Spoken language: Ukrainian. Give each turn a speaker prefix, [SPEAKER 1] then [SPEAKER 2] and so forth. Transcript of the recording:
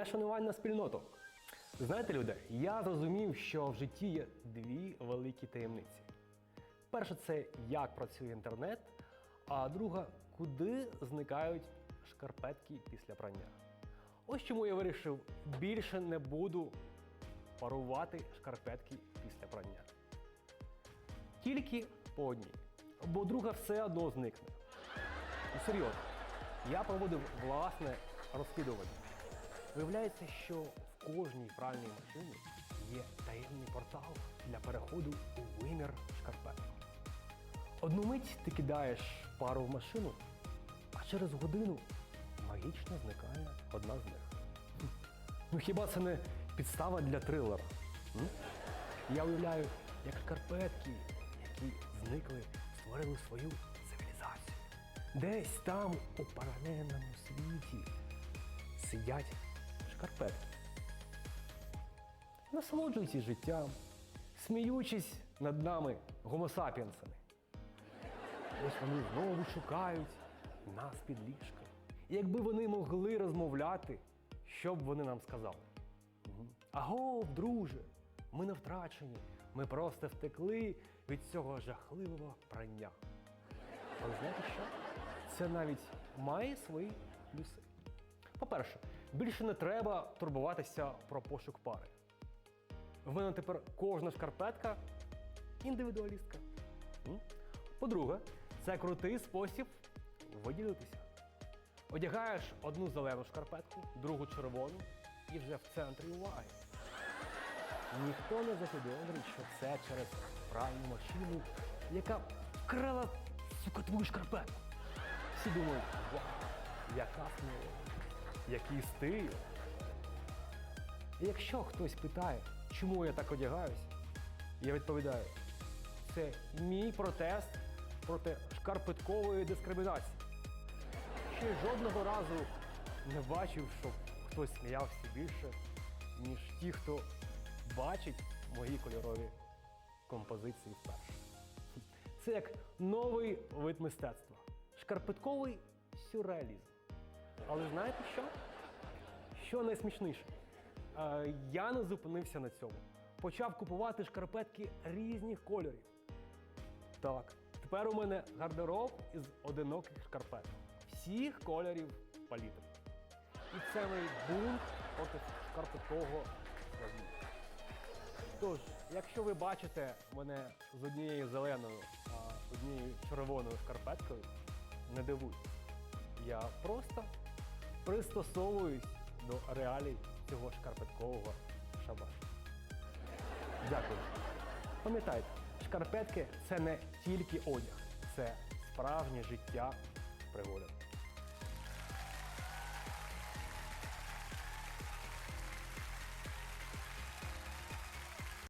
[SPEAKER 1] Моє шанування спільноту. Знаєте, люди, я зрозумів, що в житті є дві великі таємниці. Перша це як працює інтернет, а друга куди зникають шкарпетки після прання. Ось чому я вирішив більше не буду парувати шкарпетки після прання. Тільки по одній, бо друга все одно зникне. Ну, серйозно, я проводив власне розслідування. Виявляється, що в кожній пральній машині є таємний портал для переходу у вимір шкарпеток. Одну мить ти кидаєш пару в машину, а через годину магічно зникає одна з них. Ну хіба це не підстава для трилера? Я уявляю, як шкарпетки, які зникли, створили свою цивілізацію. Десь там, у паралельному світі, сидять шкарпетки. Насолоджуйтесь життям, сміючись над нами гомосапіенсами. Ось вони знову шукають нас під ліжком. Якби вони могли розмовляти, що б вони нам сказали? Агов, друже, ми не втрачені, ми просто втекли від цього жахливого прання. Але знаєте що? Це навіть має свої плюси. По-перше, більше не треба турбуватися про пошук пари. В мене тепер кожна шкарпетка індивідуалістка. По-друге, це крутий спосіб виділитися. Одягаєш одну зелену шкарпетку, другу червону і вже в центрі уваги. Ніхто не запідозрить, що це через пральну машину, яка вкрала сука твою шкарпетку. Всі думають, вау, яка сміла, який стиль. І якщо хтось питає, чому я так одягаюсь, я відповідаю, це мій протест проти шкарпеткової дискримінації. Ще жодного разу не бачив, щоб хтось сміявся більше, ніж ті, хто бачить мої кольорові композиції вперше. Це як новий вид мистецтва. Шкарпетковий сюрреалізм. Але знаєте що? Що найсмішніше? Е, я не зупинився на цьому. Почав купувати шкарпетки різних кольорів. Так, тепер у мене гардероб із одиноких шкарпеток. Всіх кольорів палітри. І це мій бунт проти шкарпеткового розміру. Тож, якщо ви бачите мене з однією зеленою, а однією червоною шкарпеткою, не дивуйтесь. Я просто пристосовуюсь до реалій цього шкарпеткового шабашу. Дякую. Пам'ятайте, шкарпетки це не тільки одяг, це справжнє життя пригоди.